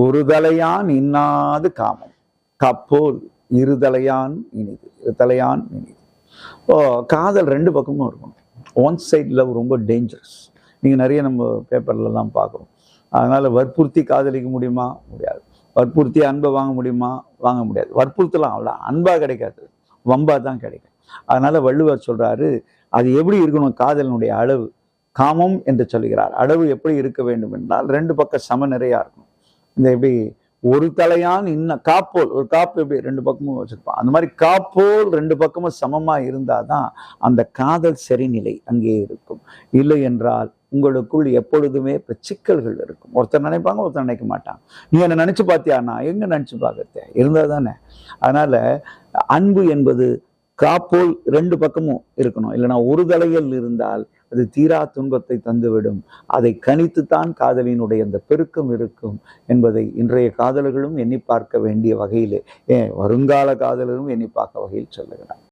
ஒரு தலையான் இன்னாது காமம். கப்போல் இருதலையான் இனிது இருதலையான் இனிது. ஓ காதல் ரெண்டு பக்கமும் இருக்கணும். ஒன் சைட் லவ் ரொம்ப டேஞ்சரஸ் நீங்கள் நிறைய நம்ம பேப்பர்லலாம் பார்க்குறோம். அதனால் வற்புறுத்தி காதலிக்க முடியுமா? முடியாது. வற்புறுத்தி அன்பை வாங்க முடியுமா? வாங்க முடியாது. வற்புறுத்தலாம் அவ்வளோ அன்பாக கிடைக்காது. வம்பாக தான் கிடைக்கும். அதனால் வள்ளுவர் சொல்கிறாரு அது எப்படி இருக்கணும்? காதலினுடைய அளவு. காமம் என்று சொல்கிறார். அளவு எப்படி இருக்க வேண்டும்? என்றால் ரெண்டு பக்கம் சமநிறையா இருக்கணும். இந்த எப்படி ஒரு தலையான் இன்ன காப்போல் ஒரு காப்பு எப்படி ரெண்டு பக்கமும் வச்சுருப்பான். அந்த மாதிரி காப்போல் ரெண்டு பக்கமும் சமமாக இருந்தால் தான் அந்த காதல் சரிநிலை அங்கே இருக்கும். இல்லை என்றால் உங்களுக்குள் எப்பொழுதுமே இப்போ சிக்கல்கள் இருக்கும். ஒருத்தர் நினைப்பாங்க ஒருத்தர் நினைக்க மாட்டான். நீ என்னை நினச்சி பார்த்தியா நான் எங்கே நினச்சி பார்க்கறத? இருந்தால் தானே அதனால் அன்பு என்பது காப்போல் ரெண்டு பக்கமும் இருக்கணும். இல்லைன்னா ஒரு தலையில் இருந்தால் அது தீரா துன்பத்தை தந்துவிடும். அதை கணித்துத்தான் காதலினுடைய அந்த பெருக்கம் இருக்கும் என்பதை இன்றைய காதலர்களும் எண்ணி பார்க்க வேண்டிய வகையிலே ஏன் வருங்கால காதலரும் எண்ணி பார்க்க வகையில் சொல்லுகிறார்.